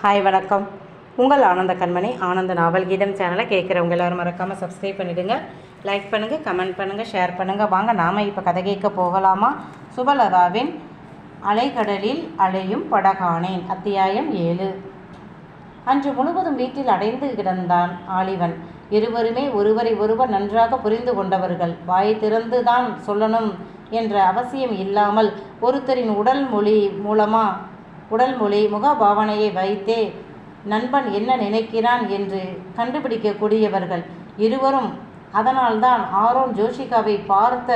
Hi வணக்கம். உங்கள் ஆனந்த கண்மணி ஆனந்த நாவல் கீதம் சேனலை கேட்குறவங்க எல்லோரும் மறக்காமல் சப்ஸ்கிரைப் பண்ணிவிடுங்க லைக் பண்ணுங்கள் கமெண்ட் பண்ணுங்கள் ஷேர் பண்ணுங்கள் வாங்க நாம் இப்போ கதை கேட்க போகலாமா? சுபலதாவின் அலைக்கடலில் அலையும் படகானேன் அத்தியாயம் ஏழு. அன்று முழுவதும் வீட்டில் அடைந்து கிடந்தான் ஆலிவன். இருவருமே ஒருவரை ஒருவர் நன்றாக புரிந்து கொண்டவர்கள். வாய் திறந்து தான் சொல்லணும் என்ற அவசியம் இல்லாமல் ஒருத்தரின் உடல் மொழி மூலமாக உடல் மொழி முகபாவனையை வைத்தே நண்பன் என்ன நினைக்கிறான் என்று கண்டுபிடிக்கக்கூடியவர்கள் இருவரும். அதனால்தான் ஆரோன் ஜோஷிகாவை பார்த்த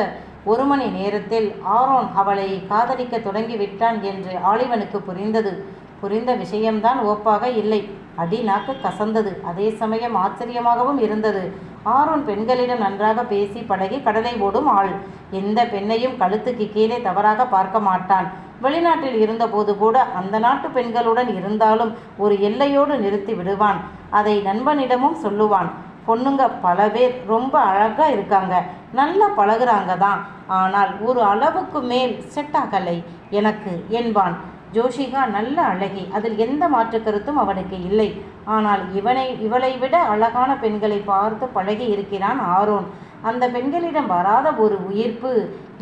ஒரு மணி நேரத்தில் ஆரோன் அவளை காதலிக்க தொடங்கிவிட்டான் என்று ஆலிவனுக்கு புரிந்தது. புரிந்த விஷயம்தான் ஓப்பாக இல்லை. அடி நாக்கு கசந்தது. அதே சமயம் ஆச்சரியமாகவும் இருந்தது. ஆரோன் பெண்களிடம் நன்றாக பேசி பழகி கடலை ஓடும் ஆள். எந்த பெண்ணையும் கழுத்துக்கு கீழே தவறாக பார்க்க மாட்டான். வெளிநாட்டில் இருந்தபோது கூட அந்த நாட்டு பெண்களுடன் இருந்தாலும் ஒரு எல்லையோடு நிறுத்தி விடுவான். அதை நண்பனிடமும் சொல்லுவான். பொண்ணுங்க பல பேர் ரொம்ப அழகா இருக்காங்க. நல்லா பழகுறாங்க தான். ஆனால் ஒரு அளவுக்கு மேல் செட் ஆகலை எனக்கு என்பான். ஜோஷிகா நல்ல அழகி. அதில் எந்த மாற்று கருத்தும் அவனுக்கு இல்லை. ஆனால் இவனை இவளை விட அழகான பெண்களை பார்த்து பழகி இருக்கிறான் ஆரோன். அந்த பெண்களிடம் வராத ஒரு உயிர்ப்பு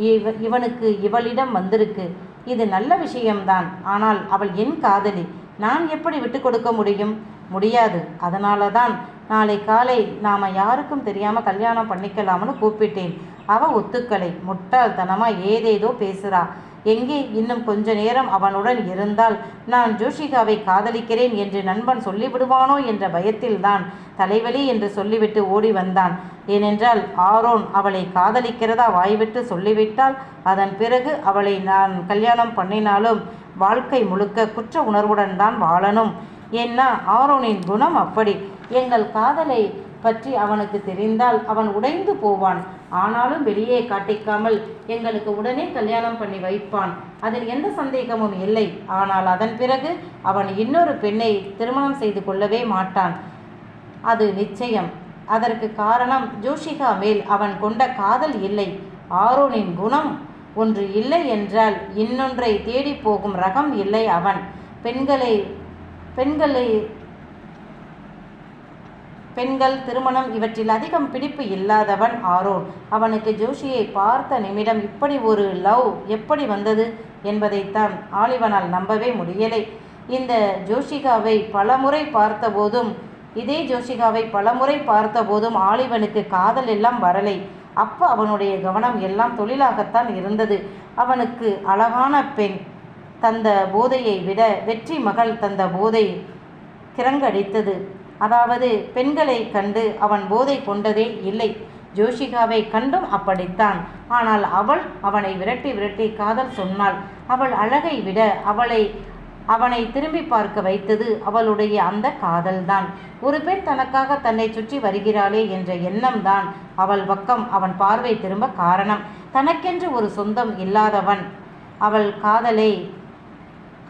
இவ இவனுக்கு இவளிடம் வந்திருக்கு. இது நல்ல விஷயம்தான். ஆனால் அவள் என் காதலி நான் எப்படி விட்டு கொடுக்க முடியும்? முடியாது. அதனால தான் நாளை காலை நாம் யாருக்கும் தெரியாமல் கல்யாணம் பண்ணிக்கலாம்னு கூப்பிட்டேன். அவ ஒத்துக்கலை. முட்டாள்தனமாக ஏதேதோ பேசுகிறா எங்கே இன்னும் கொஞ்ச நேரம் அவனுடன் இருந்தால்? நான் ஜோஷிகாவை காதலிக்கிறேன் என்று நண்பன் சொல்லிவிடுவானோ என்ற பயத்தில்தான் தலைவலி என்று சொல்லிவிட்டு ஓடி வந்தான். ஏனென்றால் ஆரோன் அவளை காதலிக்கிறதா வாய்விட்டு சொல்லிவிட்டால் அதன் பிறகு அவளை நான் கல்யாணம் பண்ணினாலும் வாழ்க்கை முழுக்க குற்ற உணர்வுடன் தான் வாழணும். ஏன்னா ஆரோனின் குணம் அப்படி. எங்கள் காதலை பற்றி அவனுக்கு தெரிந்தால் அவன் உடைந்து போவான். ஆனாலும் வெளியே காட்டிக்காமல் எங்களுக்கு உடனே கல்யாணம் பண்ணி வைப்பான். அதில் எந்த சந்தேகமும் இல்லை. ஆனால் அதன் பிறகு அவன் இன்னொரு பெண்ணை திருமணம் செய்து கொள்ளவே மாட்டான். அது நிச்சயம். அதற்கு காரணம் ஜோஷிகா மேல் அவன் கொண்ட காதல் இல்லை. ஆரோனின் குணம் ஒன்று இல்லை என்றால் இன்னொன்றை தேடி போகும் ரகம் இல்லை அவன். பெண்களை பெண்களை பெண்கள் திருமணம் இவற்றில் அதிகம் பிடிப்பு இல்லாதவன் ஆரோன். அவனுக்கு ஜோஷியை பார்த்த நிமிடம் இப்படி ஒரு லவ் எப்படி வந்தது என்பதைத்தான் ஆலிவனால் நம்பவே முடியலை. இந்த ஜோஷிகாவை பலமுறை பார்த்தபோதும் இதே ஜோஷிகாவை பலமுறை பார்த்தபோதும் ஆலிவனுக்கு காதல் எல்லாம் வரலை. அப்போ அவனுடைய கவனம் எல்லாம் தொழிலாகத்தான் இருந்தது. அவனுக்கு அழகான பெண் தந்த போதையை விட வெற்றி மகள் தந்த போதை கிரங்கடித்தது அதாவது பெண்களை கண்டு அவன் போதை கொண்டதே இல்லை. ஜோஷிகாவை கண்டும் அப்படித்தான். ஆனால் அவள் அவனை விரட்டி விரட்டி காதல் சொன்னாள். அவள் அழகை விட அவளை அவனை திரும்பி பார்க்க வைத்தது அவளுடைய அந்த காதல்தான். ஒரு பெண் தனக்காக தன்னை சுற்றி வருகிறாளே என்ற எண்ணம்தான் அவள் பக்கம் அவன் பார்வை திரும்ப காரணம். தனக்கென்று ஒரு சொந்தம் இல்லாதவன் அவள் காதலை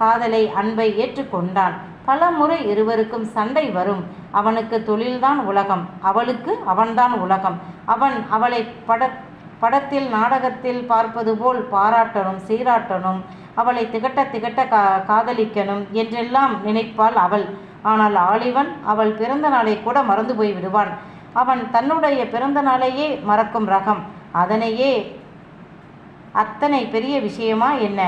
காதலை அன்பை ஏற்றுக்கொண்டான். பல முறை இருவருக்கும் சண்டை வரும். அவனுக்கு தொழில்தான் உலகம். அவளுக்கு அவன்தான் உலகம். அவன் அவளை பட படத்தில் நாடகத்தில் பார்ப்பது போல் பாராட்டணும் சீராட்டணும். அவளை திகட்ட திகட்ட கா காதலிக்கணும் என்றெல்லாம் நினைப்பாள் அவள். ஆனால் ஆலிவன் அவள் பிறந்த நாளை கூட மறந்து போய் விடுவான். அவன் தன்னுடைய பிறந்த நாளையே மறக்கும் ரகம். அதனையே அத்தனை பெரிய விஷயமா என்ன?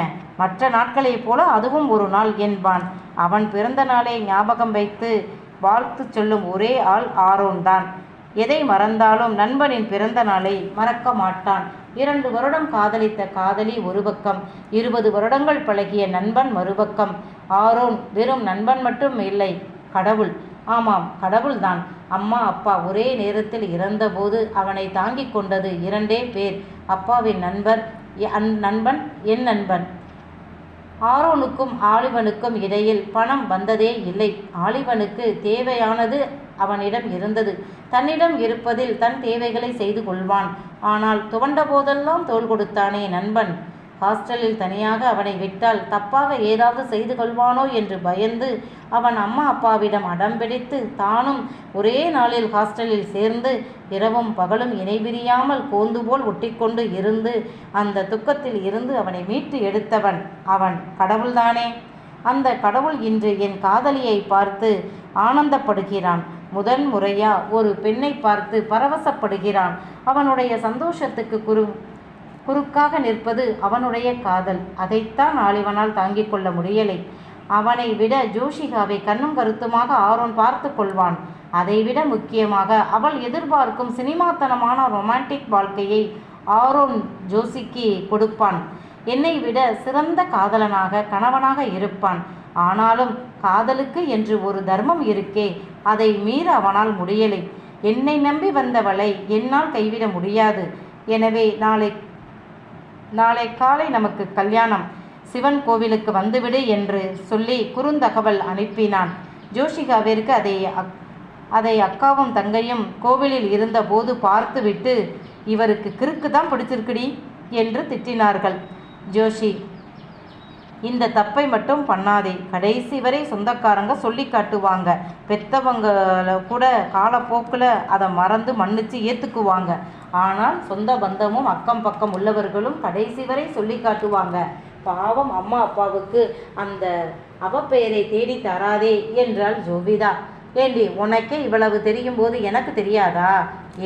மற்ற நாட்களைப் போல அதுவும் ஒரு நாள் என்பான். அவன் பிறந்த நாளை ஞாபகம் வைத்து வாழ்த்து சொல்லும் ஒரே ஆள் ஆரோன்தான் எதை மறந்தாலும் நண்பனின் பிறந்த நாளை மறக்க மாட்டான். இரண்டு வருடம் காதலித்த காதலி ஒரு பக்கம் இருபது வருடங்கள் பழகிய நண்பன் மறுபக்கம். ஆரோன் வெறும் நண்பன் மட்டும் இல்லை கடவுள். ஆமாம் கடவுள்தான் அம்மா அப்பா ஒரே நேரத்தில் இறந்தபோது அவனை தாங்கிக் கொண்டது இரண்டே பேர். அப்பாவின் நண்பர் அந் நண்பன் என் நண்பன். ஆரோனுக்கும் ஆலிவனுக்கும் இடையில் பணம் வந்ததே இல்லை. ஆலிவனுக்கு தேவையானது அவனிடம் இருந்தது. தன்னிடம் இருப்பதில் தன் தேவைகளை செய்து கொள்வான். ஆனால் துவண்ட போதெல்லாம் தோள் கொடுத்தானே நண்பன். ஹாஸ்டலில் தனியாக அவனை விட்டால் தப்பாக ஏதாவது செய்து கொள்வானோ என்று பயந்து அவன் அம்மா அப்பாவிடம் அடம் பிடித்து தானும் ஒரே நாளில் ஹாஸ்டலில் சேர்ந்து இரவும் பகலும் இணைபிரியாமல் கோந்து போல் ஒட்டிக்கொண்டு இருந்து அந்த துக்கத்தில் இருந்து அவனை மீட்டு எடுத்தவன் அவன் கடவுள்தானே? அந்த கடவுள் இன்று என் காதலியை பார்த்து ஆனந்தப்படுகிறான். முதன் முறையா ஒரு பெண்ணை பார்த்து பரவசப்படுகிறான். அவனுடைய சந்தோஷத்துக்கு குரு குறுக்காக நிற்பது அவனுடைய காதல். அதைத்தான் ஆளிவனால் தாங்கிக் கொள்ள முடியலை. அவனை விட ஜோஷிகாவை கண்ணும் கருத்துமாக ஆரோன் பார்த்து கொள்வான். அதைவிட முக்கியமாக அவள் எதிர்பார்க்கும் சினிமாத்தனமான ரொமான்டிக் வாழ்க்கையை ஆரோன் ஜோசிக்கு கொடுப்பான். என்னை விட சிறந்த காதலனாக கணவனாக இருப்பான். ஆனாலும் காதலுக்கு என்று ஒரு தர்மம் இருக்கே அதை மீற அவனால் முடியலை. என்னை நம்பி வந்தவளை என்னால் கைவிட முடியாது. எனவே நாளை நாளை காலை நமக்கு கல்யாணம். சிவன் கோவிலுக்கு வந்துவிடு என்று சொல்லி குறுந்தகவல் அனுப்பினான். ஜோஷிகாவிற்கு அதை அக் அதை அக்காவும் தங்கையும் கோவிலில் இருந்தபோது பார்த்துவிட்டு இவருக்கு கிறுக்கு தான் பிடிச்சிருக்குடி என்று திட்டினார்கள். ஜோஷி இந்த தப்பை மட்டும் பண்ணாதே. கடைசி வரை சொந்தக்காரங்க சொல்லி காட்டுவாங்க. பெத்தவங்களை கூட காலப்போக்கில் அதை மறந்து மன்னிச்சு ஏற்றுக்குவாங்க ஆனால் சொந்த பந்தமும் அக்கம் பக்கம் உள்ளவர்களும் கடைசி வரை சொல்லி காட்டுவாங்க. பாவம் அம்மா அப்பாவுக்கு அந்த அவப்பெயரை தேடி தராதே என்றாள் ஜோபிதா ஏண்டி உனக்கே இவ்வளவு தெரியும் போது எனக்கு தெரியாதா?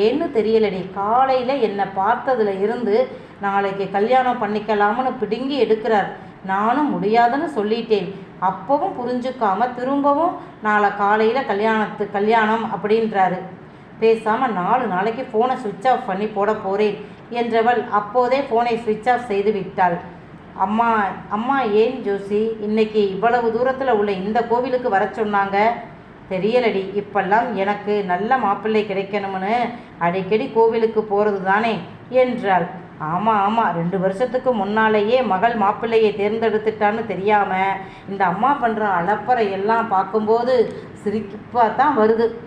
ஏன்னு தெரியலடி. காலையில் என்னை பார்த்ததுல இருந்து நாளைக்கு கல்யாணம் பண்ணிக்கலாம்னு பிடுங்கி எடுக்கிறார். நானும் முடியாதுன்னு சொல்லிட்டேன். அப்பவும் புரிஞ்சுக்காம திரும்பவும் நாளை காலையில் கல்யாணத்து கல்யாணம் அப்படின்றாரு. பேசாமல் நாலு நாளைக்கு ஃபோனை சுவிட்ச் ஆஃப் பண்ணி போட போகிறேன் என்றவள் அப்போதே ஃபோனை சுவிட்ச் ஆஃப் செய்து விட்டாள். அம்மா அம்மா ஏன் ஜோசி இன்னைக்கு இவ்வளவு தூரத்தில் உள்ள இந்த கோவிலுக்கு வர சொன்னாங்க? தெரியலடி இப்பெல்லாம் எனக்கு நல்ல மாப்பிள்ளை கிடைக்கணும்னு அடிக்கடி கோவிலுக்கு போகிறது தானே என்றாள். ஆமாம் ஆமாம் ரெண்டு வருஷத்துக்கு முன்னாலேயே மகள் மாப்பிள்ளையை தேர்ந்தெடுத்துட்டான்னு தெரியாமல் இந்த அம்மா பண்ணுற அலப்பறை எல்லாம் பார்க்கும்போது சிரிப்பாக தான் வருது.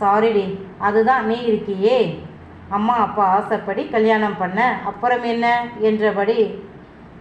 சாரிடி அதுதான் நீ இருக்கியே. அம்மா அப்பா ஆசைப்படி கல்யாணம் பண்ண. அப்புறம் என்ன? என்றபடி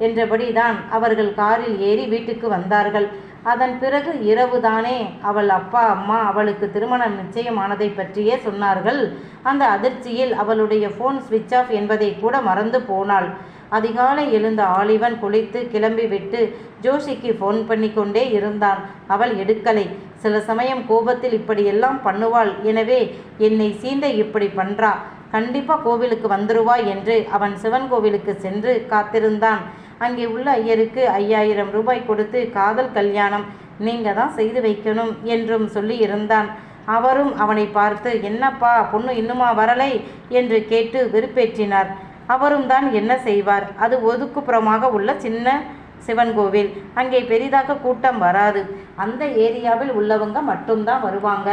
என்றபடி தான் அவர்கள் காரில் ஏறி வீட்டுக்கு வந்தார்கள். அதன் பிறகு இரவுதானே அவள் அப்பா அம்மா அவளுக்கு திருமணம் நிச்சயமானதை பற்றியே சொன்னார்கள். அந்த அதிர்ச்சியில் அவளுடைய ஃபோன் ஸ்விட்ச் ஆஃப் என்பதை கூட மறந்து போனாள். அதிகாலை எழுந்த ஆலிவன் குளித்து கிளம்பிவிட்டு ஜோஷிக்கு ஃபோன் பண்ணி கொண்டே இருந்தான். அவள் எடுக்கலை. சில சமயம் கோபத்தில் இப்படியெல்லாம் பண்ணுவாள். எனவே என்னை சீண்ட இப்படி பண்றா? கண்டிப்பா கோவிலுக்கு வந்துருவா என்று அவன் சிவன் கோவிலுக்கு சென்று காத்திருந்தான். அங்கே உள்ள ஐயருக்கு ஐயாயிரம் ரூபாய் கொடுத்து காதல் கல்யாணம் நீங்க தான் செய்து வைக்கணும் என்றும் சொல்லி இருந்தான் அவரும் அவனை பார்த்து என்னப்பா பொண்ணு இன்னுமா வரலை? என்று கேட்டு வெறுப்பேற்றினார். அவரும் தான் என்ன செய்வார்? அது ஒதுக்குப்புறமாக உள்ள சின்ன சிவன் கோவில். அங்கே பெரிதாக கூட்டம் வராது. அந்த ஏரியாவில் உள்ளவங்க மட்டும்தான் வருவாங்க.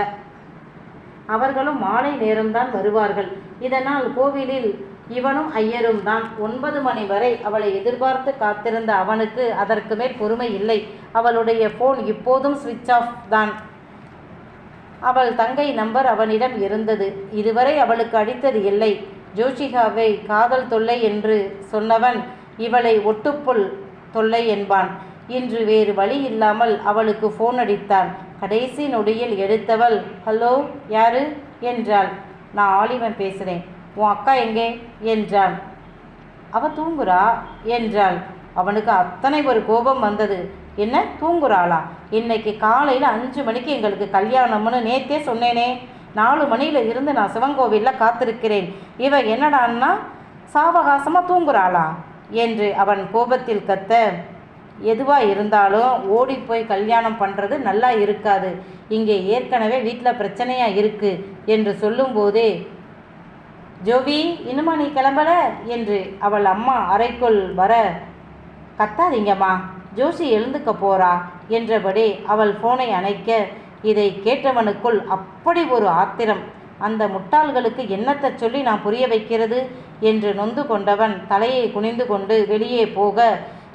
அவர்களும் மாலை நேரம்தான் வருவார்கள். இதனால் கோவிலில் இவனும் ஐயரும் தான். ஒன்பது மணி வரை அவளை எதிர்பார்த்து காத்திருந்த அவனுக்கு அதற்கு மேல் பொறுமை இல்லை. அவளுடைய போன் இப்போதும் சுவிட்ச் ஆஃப் தான். அவள் தங்கை நம்பர் அவனிடம் இருந்தது. இதுவரை அவளுக்கு அடித்தது இல்லை. ஜோஷிகாவை காதல் தொல்லை என்று சொன்னவன் இவளை ஒட்டுப்புல் தொல்லை என்பான். இன்று வேறு வழி இல்லாமல் அவளுக்கு ஃபோன் அடித்தான். கடைசி நொடியில் எடுத்தவள் ஹலோ யாரு? என்றாள். நான் ஆலிவன் பேசுகிறேன் உன் அக்கா எங்கே? என்றான் அவ தூங்குறா? என்றாள். அவனுக்கு அத்தனை ஒரு கோபம் வந்தது. என்ன? தூங்குறாளா? இன்னைக்கு காலையில் அஞ்சு மணிக்கு எங்களுக்கு கல்யாணம்னு நேத்தே சொன்னேனே. நாலு மணியில் இருந்து நான் சிவங்கோவிலில் காத்திருக்கிறேன். இவ என்னடான்னா சாவகாசமாக தூங்குறாளா? என்று அவன் கோபத்தில் கத்த எதுவாக இருந்தாலும் ஓடி போய் கல்யாணம் பண்ணுறது நல்லா இருக்காது. இங்கே ஏற்கனவே வீட்டில் பிரச்சனையாக இருக்குது என்று சொல்லும்போதே ஜோவி இன்னுமா நீ கிளம்பல? என்று அவள் அம்மா அறைக்குள் வர கத்தாதீங்கம்மா ஜோசி எழுந்துக்க போறா என்றபடி அவள் ஃபோனை அணைக்க இதை கேட்டவனுக்குள் அப்படி ஒரு ஆத்திரம். அந்த முட்டாள்களுக்கு என்னத்தை சொல்லி நான் புரிய வைக்கிறது? என்று நொந்து கொண்டவன் தலையை குனிந்து கொண்டு வெளியே போக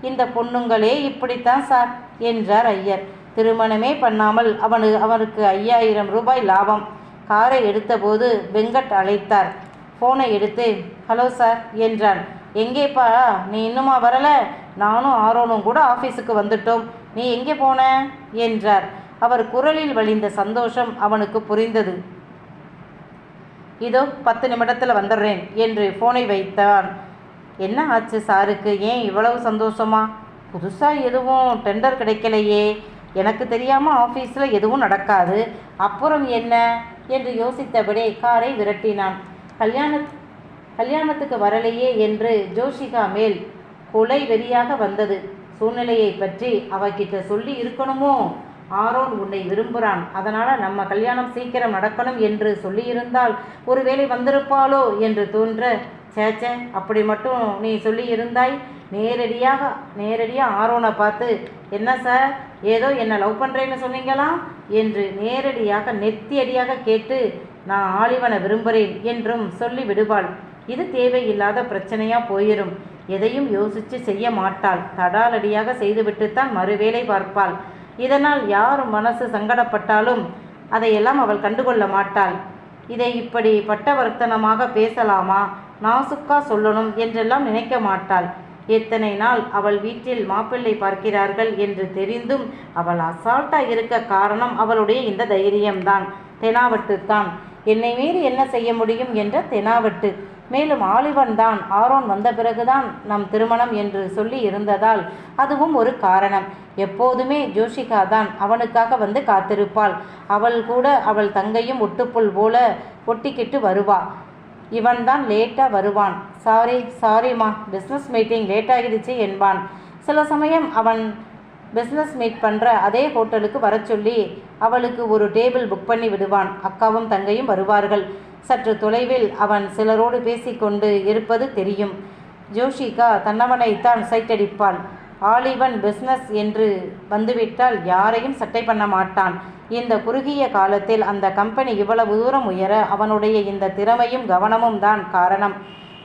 இந்த பொண்ணுங்களே இப்படித்தான் சார் என்றார் ஐயர். திருமணமே பண்ணாமல் அவனு அவனுக்கு ஐயாயிரம் ரூபாய் லாபம் காரை எடுத்தபோது வெங்கட் அழைத்தார். ஃபோனை எடுத்து ஹலோ சார் என்றான். எங்கேப்பா நீ இன்னுமா வரல? நானும் ஆரோனும் கூட ஆஃபீஸுக்கு வந்துட்டோம். நீ எங்கே போன? என்றார். அவர் குரலில் வழிந்த சந்தோஷம் அவனுக்கு புரிந்தது. இதோ பத்து நிமிடத்தில் வந்துடுறேன் என்று ஃபோனை வைத்தான். என்ன ஆச்சு சாருக்கு? ஏன் இவ்வளவு சந்தோஷமா? புதுசாக எதுவும் டெண்டர் கிடைக்கலையே. எனக்கு தெரியாமல் ஆஃபீஸில் எதுவும் நடக்காது. அப்புறம் என்ன? என்று யோசித்தபடி காரை விரட்டினான். கல்யாண கல்யாணத்துக்கு வரலையே என்று ஜோஷிகா மேல் கொலை வெறியாக வந்தது. சூழ்நிலையை பற்றி அவகிட்ட சொல்லி இருக்கணுமோ? ஆரோன் உன்னை விரும்புகிறான் அதனால் நம்ம கல்யாணம் சீக்கிரம் நடக்கணும் என்று சொல்லியிருந்தால் ஒருவேளை வந்திருப்பாளோ என்று தோன்ற சேச்சே அப்படி மட்டும் நீ சொல்லி இருந்தாய் நேரடியாக நேரடியாக ஆரோனை பார்த்து என்ன சார் ஏதோ என்னை லவ் பண்ணுறேன்னு சொன்னீங்களா? என்று நேரடியாக நெத்தியடியாக கேட்டு நான் ஆலிவனை விரும்புகிறேன் என்றும் சொல்லி விடுவாள். இது தேவையில்லாத பிரச்சனையாக போயிடும் எதையும் யோசித்து செய்ய மாட்டாள். தடாலடியாக செய்துவிட்டுத்தான் மறுவேளை பார்ப்பாள். இதனால் யார் மனசு சங்கடப்பட்டாலும் அதையெல்லாம் அவள் கண்டுகொள்ள மாட்டாள். இதை இப்படி பட்டவர்த்தனமாக பேசலாமா? நாசுக்கா சொல்லணும் என்றெல்லாம் நினைக்க மாட்டாள். எத்தனை நாள் அவள் வீட்டில் மாப்பிள்ளை பார்க்கிறார்கள் என்று தெரிந்தும் அவள் அசால்ட்டாக இருக்க காரணம் அவளுடைய இந்த தைரியம்தான். தெனாவட்டுத்தான். என்னை மீறி என்ன செய்ய முடியும் என்ற தெனாவட்டு. மேலும் ஆலிவன் தான் ஆரோன் வந்த பிறகுதான் நம் திருமணம் என்று சொல்லி இருந்ததால் அதுவும் ஒரு காரணம். எப்போதுமே ஜோஷிகா தான் அவனுக்காக வந்து காத்திருப்பாள். அவள் கூட அவள் தங்கையும் ஒட்டுப்புல் போல ஒட்டிக்கிட்டு வருவா. இவன் தான் லேட்டாக வருவான். சாரி சாரிம்மா பிஸ்னஸ் மீட்டிங் லேட் ஆகிடுச்சு என்பான். சில சமயம் அவன் பிஸ்னஸ் மீட் பண்ணுற அதே ஹோட்டலுக்கு வர சொல்லி அவளுக்கு ஒரு டேபிள் புக் பண்ணி விடுவான். அக்காவும் தங்கையும் வருவார்கள். சற்று தொலைவில் அவன் சிலரோடு பேசிக்கொண்டு இருப்பது தெரியும். ஜோஷிகா தன்னவனைத்தான் சைட்டடிப்பாள் ஆலிவன் பிஸ்னஸ் என்று வந்துவிட்டால் யாரையும் சட்டை பண்ண மாட்டான். இந்த குறுகிய காலத்தில் அந்த கம்பெனி இவ்வளவு தூரம் உயர அவனுடைய இந்த திறமையும் கவனமும் தான் காரணம்.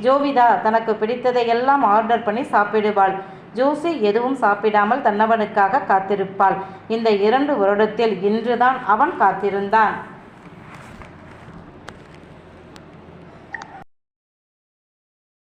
ஜோவிதா தனக்கு பிடித்ததையெல்லாம் ஆர்டர் பண்ணி சாப்பிடுவாள். ஜோசி எதுவும் சாப்பிடாமல் தன்னவனுக்காக காத்திருப்பாள். இந்த இரண்டு வருடத்தில் இன்றுதான் அவன் காத்திருந்தான்.